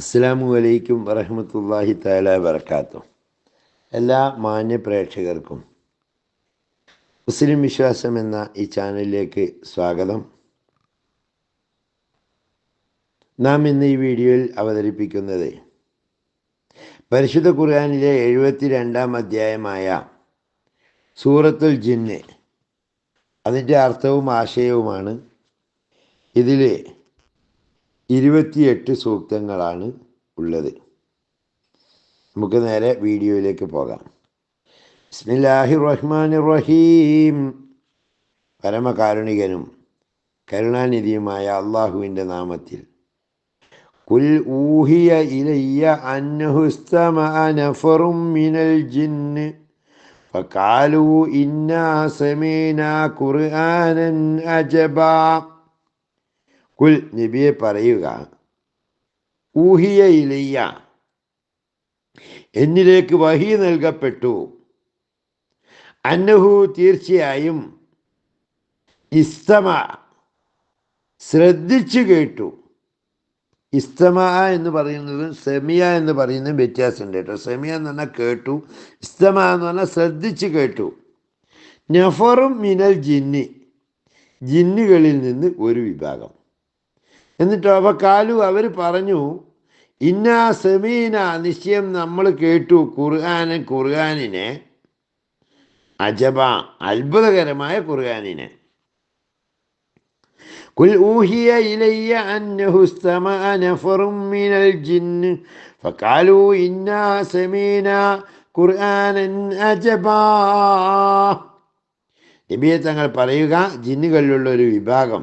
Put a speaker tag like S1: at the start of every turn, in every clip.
S1: അസ്സാമു അലൈക്കും വറഹമത്തല്ലാഹി താല വറക്കാത്തു എല്ലാ മാന്യ പ്രേക്ഷകർക്കും മുസ്ലിം വിശ്വാസം എന്ന ഈ ചാനലിലേക്ക് സ്വാഗതം. നാം ഇന്ന് ഈ വീഡിയോയിൽ അവതരിപ്പിക്കുന്നത് പരിശുദ്ധ ഖുർആാനിലെ എഴുപത്തി രണ്ടാം അധ്യായമായ സൂറത്തുൽ ജിന്ന്. അതിന്റെ അർത്ഥവും ആശയവുമാണ് ഇതിൽ ഇരുപത്തിയെട്ട് സൂക്തങ്ങളാണ് ഉള്ളത് നമുക്ക് നേരെ വീഡിയോയിലേക്ക് പോകാം ബിസ്മില്ലാഹി റഹ്മാൻ റഹീം പരമകാരുണികനും കരുണാനിധിയുമായ അള്ളാഹുവിൻ്റെ നാമത്തിൽ കുൽ ഊഹിയ ഇലയ്യ അന്നഹുസ്തമ നഫറും മിനൽ ജിന്ന് فقالوا إنا سمينا قرآنا أجبا കുൽ നബിയെ പറയുക ഊഹിയ ഇലയ്യ എന്നിലേക്ക് വഹി നൽകപ്പെട്ടു. അന്നഹു തീർച്ചയായും ഇസ്തമ ശ്രദ്ധിച്ചു കേട്ടു. ഇസ്തമ എന്ന് പറയുന്നതും സെമിയ എന്ന് പറയുന്നതും വ്യത്യാസമുണ്ട് കേട്ടോ. സെമിയ എന്ന് പറഞ്ഞാൽ കേട്ടു ഇസ്തമ എന്ന് പറഞ്ഞാൽ ശ്രദ്ധിച്ചു കേട്ടു. നഫറും മിനൽ ജിന്നി ജിന്നുകളിൽ നിന്ന് ഒരു വിഭാഗം. എന്നിട്ട് അവ കാലു അവർ പറഞ്ഞു ഇന്ന സെമീന നിശ്ചയം നമ്മൾ കേട്ടു ഖുർആാനൻ ഖുർആാനിനെ അജബ അത്ഭുതകരമായ ഖുർആാനിനെ കുൽ ഊഹിയ ഇലയ്യ അന്നഹു استمع نفر من الجن فقالوا إنا سمينا ഖുർആാനൻ അജബാ നബിയെ തങ്ങൾ പറയുക ജിന്നുകളിലുള്ള ഒരു വിഭാഗം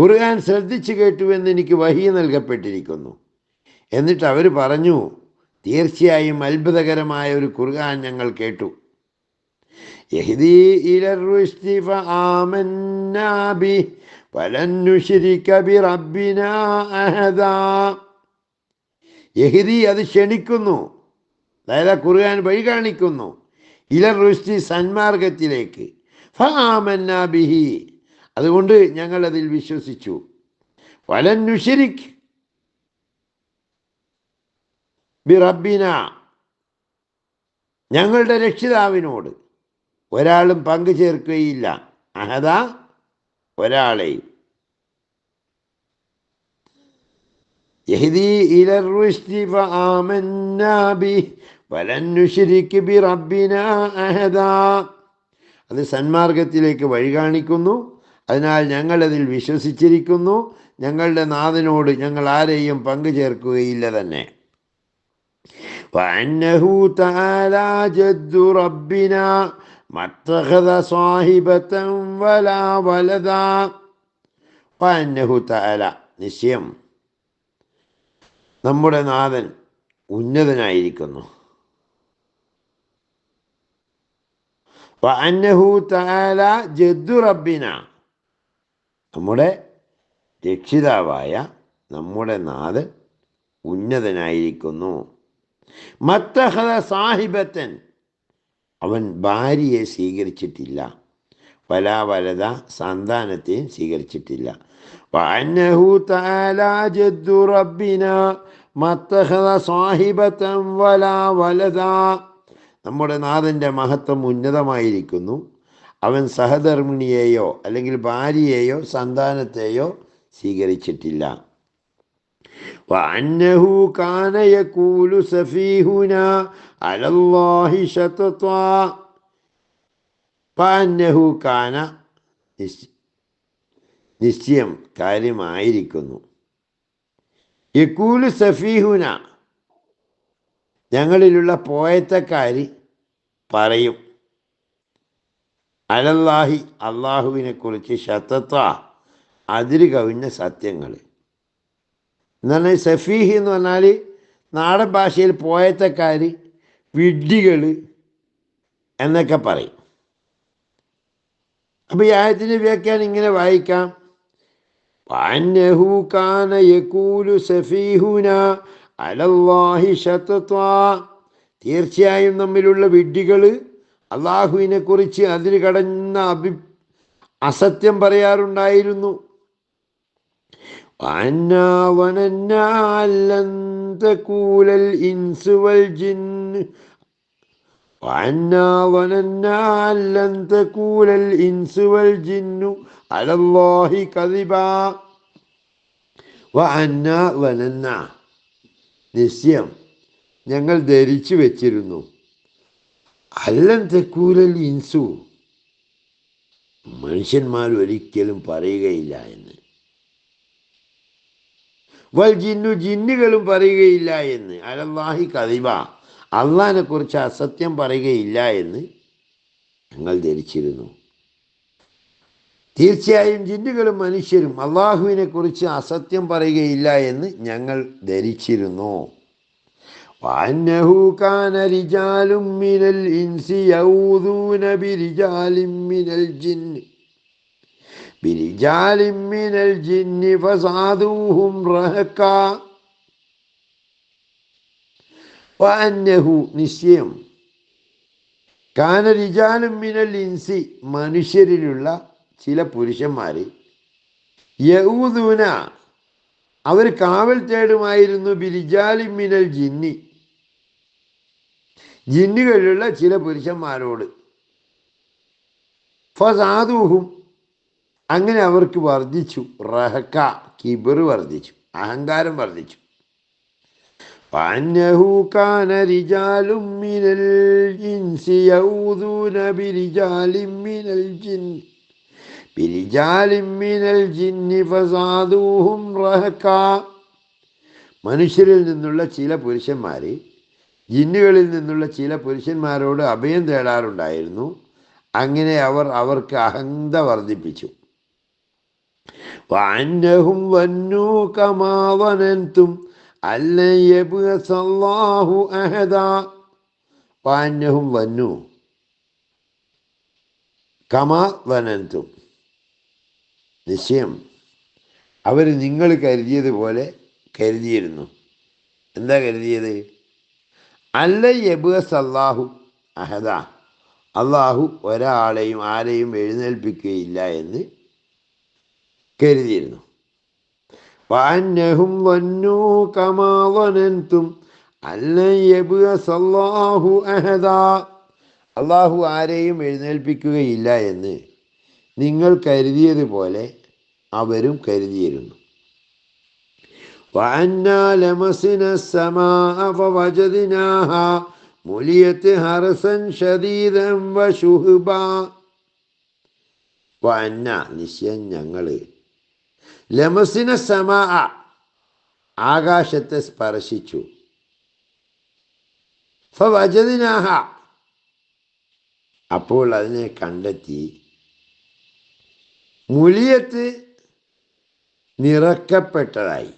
S1: ഖുർആൻ ശ്രദ്ധിച്ചു കേട്ടുവെന്ന് എനിക്ക് വഹി നൽകപ്പെട്ടിരിക്കുന്നു. എന്നിട്ട് അവർ പറഞ്ഞു തീർച്ചയായും അത്ഭുതകരമായ ഒരു ഖുർആൻ ഞങ്ങൾ കേട്ടു. യഹിദി അത് ക്ഷണിക്കുന്നു അതായത് ഖുർആൻ വഴി കാണിക്കുന്നു. ഇലർ റുഷ്ടി സന്മാർഗത്തിലേക്ക് ഫാമന്നാ ബിഹി. അതുകൊണ്ട് ഞങ്ങൾ അതിൽ വിശ്വസിച്ചു വലൻ നുഷരിക് ബി റബ്ബിന ഞങ്ങളുടെ രക്ഷിതാവിനോട് ഒരാളും പങ്കു ചേർക്കുകയില്ല അഹദ ഒരാളെയും يهدي إلى الرشد فآمنا به ولن نشرك بربنا أحدا അത് സന്മാർഗത്തിലേക്ക് വഴി കാണിക്കുന്നു അതിനാൽ ഞങ്ങളതിൽ വിശ്വസിച്ചിരിക്കുന്നു. ഞങ്ങളുടെ നാഥനോട് ഞങ്ങൾ ആരെയും പങ്കു ചേർക്കുകയില്ല തന്നെ. നിശ്ചയം. നമ്മുടെ നാഥൻ ഉന്നതനായിരിക്കുന്നു. ജദ്ദു റബ്ബിന. നമ്മുടെ രക്ഷിതാവായ നമ്മുടെ നാഥൻ ഉന്നതനായിരിക്കുന്നു. മത്തഹത സാഹിബത്തൻ. അവൻ ഭാര്യയെ സ്വീകരിച്ചിട്ടില്ല. വല വലത സന്താനത്തെയും സ്വീകരിച്ചിട്ടില്ല. നമ്മുടെ നാഥന്റെ മഹത്വം ഉന്നതമായിരിക്കുന്നു. അവൻ സഹധർമ്മിണിയെയോ അല്ലെങ്കിൽ ഭാര്യയെയോ സന്താനത്തെയോ സ്വീകരിച്ചിട്ടില്ല وأنه كان يقول سفيهنا على الله شططا فأنه كان നിശ്ചയം കാര്യമായിരിക്കുന്നു യക്കൂല് സഫീഹുന ഞങ്ങളിലുള്ള പോയത്തക്കാരി പറയും അലല്ലാഹി അള്ളാഹുവിനെ കുറിച്ച് ശതത്വ അതിര് കവിഞ്ഞ സത്യങ്ങൾ. എന്നാൽ സഫീഹ് എന്ന് പറഞ്ഞാൽ നാടൻ ഭാഷയിൽ പോയത്തക്കാർ വിഡ്ഢികൾ എന്നൊക്കെ പറയും. അപ്പോൾ ഈ ആയത്തിന്റെ വ്യാഖ്യാനം ഇങ്ങനെ വായിക്കാം. വഅന്നഹു കാന യഖൂലു സഫീഹുന അലല്ലാഹി ശതത്വാ തീർച്ചയായും നമ്മിലുള്ള വിഡ്ഢികൾ അള്ളാഹുവിനെ കുറിച്ച് അതിന് കടന്ന അഭി അസത്യം പറയാറുണ്ടായിരുന്നു. നിശ്ചയം ഞങ്ങൾ ധരിച്ചു വെച്ചിരുന്നു. അല്ലൻ തെക്കൂലൽ ഇൻസു. മനുഷ്യന്മാർ ഒരിക്കലും പറയുകയില്ല എന്ന്. വൽ ജിന്നു ജിന്നുകളും പറയുകയില്ല എന്ന്. അലല്ലാഹി കതിബ അള്ളഹാനെ കുറിച്ച് അസത്യം പറയുകയില്ല എന്ന് ഞങ്ങൾ ധരിച്ചിരുന്നു. തീർച്ചയായും ജിന്നുകളും മനുഷ്യരും അള്ളാഹുവിനെ കുറിച്ച് അസത്യം പറയുകയില്ല എന്ന് ഞങ്ങൾ ധരിച്ചിരുന്നു. وأنه كان رجال من الإنس يعوذون برجال من الجن برجال من الجن فزادوهم رهقا وأنه നിശ്ചയം കാന റിജാലും മിനൽ ഇൻസി മനുഷ്യരിലുള്ള ചില പുരുഷന്മാർ യഹൂദൂന അവർ കാവൽ തേടുമായിരുന്നു ബിരിജാലി മിനൽ ജിന്നി ജിന്നുകളിലുള്ള ചില പുരുഷന്മാരോട് ഫസാദൂഹും അങ്ങനെ അവർക്ക് വർദ്ധിച്ചു റഹക്ക കിബർ വർദ്ധിച്ചു അഹങ്കാരം വർദ്ധിച്ചു وأنه كان رجال من الإنس يعوذون برجال من الجن برجال من الجن فزادوهم رهقا മനുഷ്യരിൽ നിന്നുള്ള ചില പുരുഷന്മാർ ജിന്നുകളിൽ നിന്നുള്ള ചില പുരുഷന്മാരോട് അഭയം തേടാറുണ്ടായിരുന്നു. അങ്ങനെ അവർ അവർക്ക് അഹന്ത വർദ്ധിപ്പിച്ചു. വാന്നഹും വന്നു കമാവനന്തും അല്ലു അഹദ. വന്നു കമാ നിശ്ചയം. അവർ നിങ്ങൾ കരുതിയതുപോലെ കരുതിയിരുന്നു. എന്താ കരുതിയത്? അല്ല യബസ് അള്ളാഹു അഹദ. അള്ളാഹു ഒരാളെയും ആരെയും എഴുന്നേൽപ്പിക്കുകയില്ല എന്ന് കരുതിയിരുന്നു. വാന്നഹും വന്നു കമാവനന്തും അല്ലാഹു അഹദ. അള്ളാഹു ആരെയും എഴുന്നേൽപ്പിക്കുകയില്ല എന്ന് നിങ്ങൾ കരുതിയതുപോലെ അവരും കരുതിയിരുന്നു. وأنا لمسنا السماء فوجدناها مليت حرسا شديدا وشهبا വന്ന നിശ്ചയം ഞങ്ങൾ ലമസിന സമാ ആകാശത്തെ സ്പർശിച്ചു ഫവജദിനാഹ അപ്പോൾ അതിനെ കണ്ടെത്തി മുലിയത്ത് നിറക്കപ്പെട്ടതായി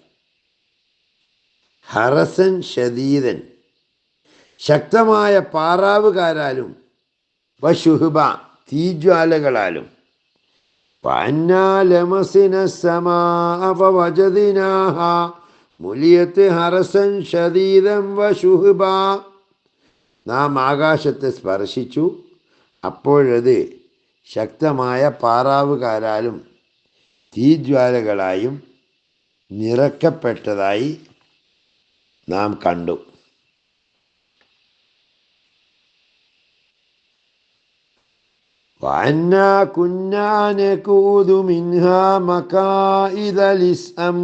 S1: ഹറസൻ ഷദീദൻ. ശക്തമായ പാറാവുകാരാലും വശുഹുബ തീജ്വാലകളാലും നാം ആകാശത്തെ സ്പർശിച്ചു. അപ്പോഴത് ശക്തമായ പാറാവുകാരാലും തീജ്വാലകളായും നിറക്കപ്പെട്ടതായി നാം കണ്ടു وأنا كنا نكود منها مكائد للسم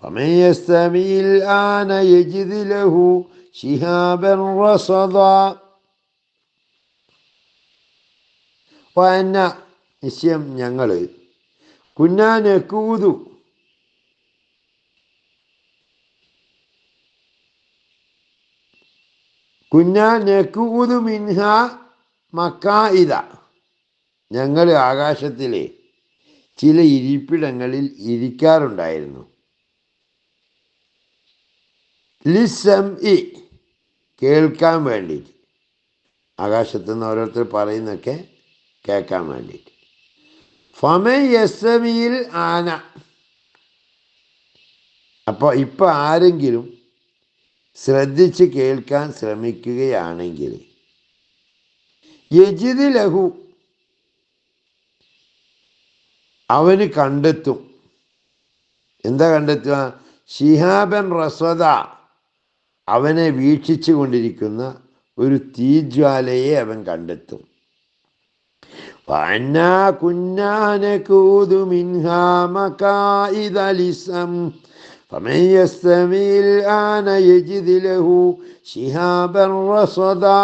S1: فمن يستمع الآن يجد له شهابا رصدا وأنا നിശ്ചയം ഞങ്ങൾ കുന്നാനക്കൂതു കുന്നാനക്കൂതു മിൻഹ മക്കായിദ ഞങ്ങൾ ആകാശത്തിലെ ചില ഇരിപ്പിടങ്ങളിൽ ഇരിക്കാറുണ്ടായിരുന്നു. ലിസം ഇ കേൾക്കാൻ വേണ്ടിയിട്ട്. ആകാശത്തു നിന്ന് ഓരോരുത്തർ പറയുന്നൊക്കെ കേൾക്കാൻ വേണ്ടിയിട്ട്. ഫമ യസമിയിൽ ആന. അപ്പോൾ ഇപ്പം ആരെങ്കിലും ശ്രദ്ധിച്ച് കേൾക്കാൻ ശ്രമിക്കുകയാണെങ്കിൽ യജിതി ലഹു അവന് കണ്ടെത്തും. എന്താ കണ്ടെത്തുക? ഷിഹാബൻ റസ്വദ അവനെ വീക്ഷിച്ചു കൊണ്ടിരിക്കുന്ന ഒരു തീജ്വാലയെ അവൻ കണ്ടെത്തും. കുഞ്ഞാന കൂതുമിൻഹാമ കായിദലിസം فَمَنْ يَسْتَمِعِ الْآنَ يَجِدْ لَهُ شِهَابًا رَصَدًا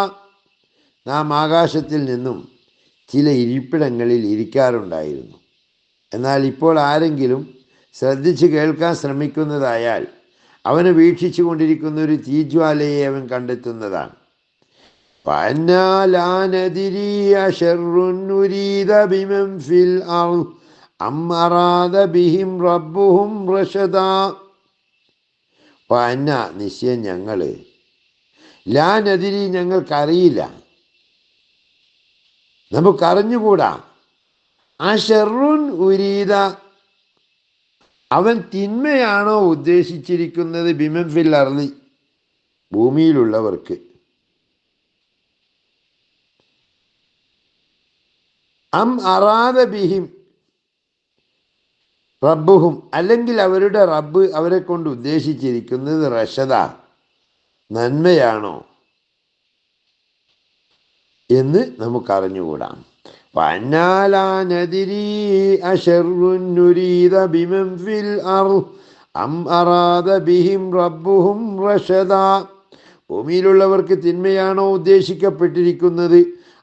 S1: നാം ആകാശത്തിൽ നിന്നും ചില ഇരിപ്പിടങ്ങളിൽ ഇരിക്കാറുണ്ടായിരുന്നു എന്നാൽ ഇപ്പോൾ ആരെങ്കിലും ശ്രദ്ധിച്ച് കേൾക്കാൻ ശ്രമിക്കുന്നതായാൽ അവനെ വീക്ഷിച്ചു കൊണ്ടിരിക്കുന്ന ഒരു തീജ്വാലയെ അവൻ കണ്ടെത്തുന്നതാണ് فأنا لا ندري أشر نريد بمن പന്ന നിശ്ചയം ഞങ്ങൾ ലാനതിരി ഞങ്ങൾക്കറിയില്ല. നമുക്കറിഞ്ഞുകൂടാ. ആ ഷെറുൻ ഉരീത അവൻ തിന്മയാണോ ഉദ്ദേശിച്ചിരിക്കുന്നത് ബിമൻ ഫിൽ അർലി ഭൂമിയിലുള്ളവർക്ക്. അം അറാദ ബിഹിം റബ്ബുഹും അല്ലെങ്കിൽ അവരുടെ റബ്ബ് അവരെ കൊണ്ട് ഉദ്ദേശിച്ചിരിക്കുന്നത് റഷദ നന്മയാണോ എന്ന് നമുക്കറിഞ്ഞുകൂടാം. ഭൂമിയിലുള്ളവർക്ക് തിന്മയാണോ ഉദ്ദേശിക്കപ്പെട്ടിരിക്കുന്നത്?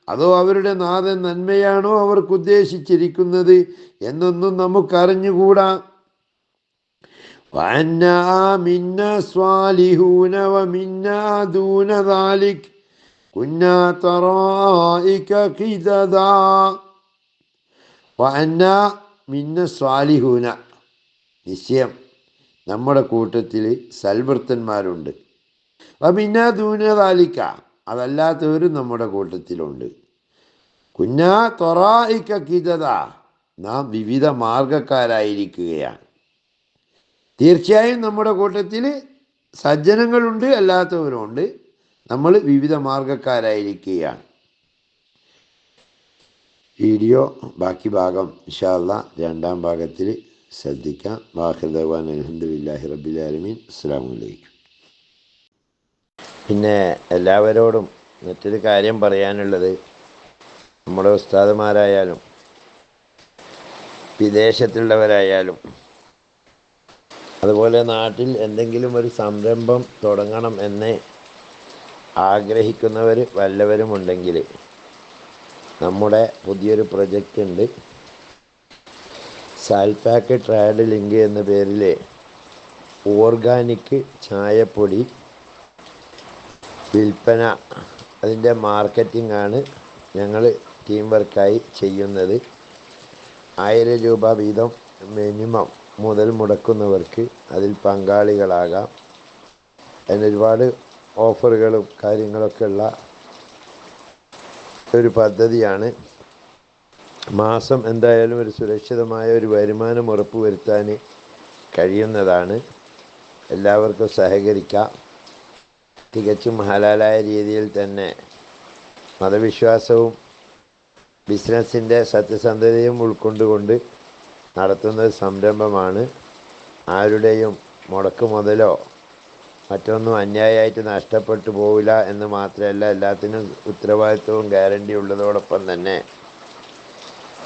S1: അതോ അവരുടെ നാഥൻ നന്മയാണോ അവർക്ക് ഉദ്ദേശിച്ചിരിക്കുന്നത് എന്നൊന്നും നമുക്കറിഞ്ഞുകൂടാ. നിശ്ചയം നമ്മുടെ കൂട്ടത്തിൽ സൽവൃത്തന്മാരുണ്ട്. അപ്പം ഇന്നാ ദൂനതാലിക്ക അതല്ലാത്തവരും നമ്മുടെ കൂട്ടത്തിലുണ്ട്. കുഞ്ഞാ തൊറായിക്ക നാം വിവിധ മാർഗക്കാരായിരിക്കുകയാണ്. തീർച്ചയായും നമ്മുടെ കൂട്ടത്തിൽ സജ്ജനങ്ങളുണ്ട് അല്ലാത്തവരുമുണ്ട്. നമ്മൾ വിവിധ മാർഗക്കാരായിരിക്കുകയാണ്. വീഡിയോ ബാക്കി ഭാഗം ഇഷാല്ല രണ്ടാം ഭാഗത്തിൽ ശ്രദ്ധിക്കാം. വാഹിദവാൻ അലഹദില്ലാഹി റബിലാലമീൻ അസ്സാം വലൈക്കും പിന്നെ എല്ലാവരോടും മറ്റൊരു കാര്യം പറയാനുള്ളത് നമ്മുടെ ഉസ്താദുമാരായാലും വിദേശത്തുള്ളവരായാലും അതുപോലെ നാട്ടിൽ എന്തെങ്കിലും ഒരു സംരംഭം തുടങ്ങണം എന്ന് ആഗ്രഹിക്കുന്നവർ വല്ലവരുമുണ്ടെങ്കിൽ നമ്മുടെ പുതിയൊരു പ്രൊജക്റ്റ് ഉണ്ട്. സാൽപാക്ക് ട്രയഡ് ലിങ്ക് എന്ന പേരിൽ ഓർഗാനിക് ചായപ്പൊടി വിൽപ്പന അതിന്റെ മാർക്കറ്റിംഗ് ആണ് ഞങ്ങൾ ടീം വർക്കായി ചെയ്യുന്നത്. ആയിരം രൂപ വീതം മിനിമം മുതൽ മുടക്കുന്നവർക്ക് അതിൽ പങ്കാളികളാകാം. അതിന് ഒരുപാട് ഓഫറുകളും കാര്യങ്ങളൊക്കെ ഉള്ള ഒരു പദ്ധതിയാണ്. മാസം എന്തായാലും ഒരു സുരക്ഷിതമായ ഒരു വരുമാനം ഉറപ്പുവരുത്താൻ കഴിയുന്നതാണ്. എല്ലാവർക്കും സഹകരിക്കാം. തികച്ചും ഹലാലായ രീതിയിൽ തന്നെ മതവിശ്വാസവും ബിസിനസ്സിന്റെ സത്യസന്ധതയും ഉൾക്കൊണ്ടുകൊണ്ട് നടത്തുന്ന സംരംഭമാണ് ആരുടെയും മുടക്ക് മുതലോ മറ്റൊന്നും അന്യായമായിട്ട് നഷ്ടപ്പെട്ടു പോവില്ല എന്ന് മാത്രമല്ല എല്ലാത്തിനും ഉത്തരവാദിത്വവും ഗ്യാരണ്ടി ഉള്ളതോടൊപ്പം തന്നെ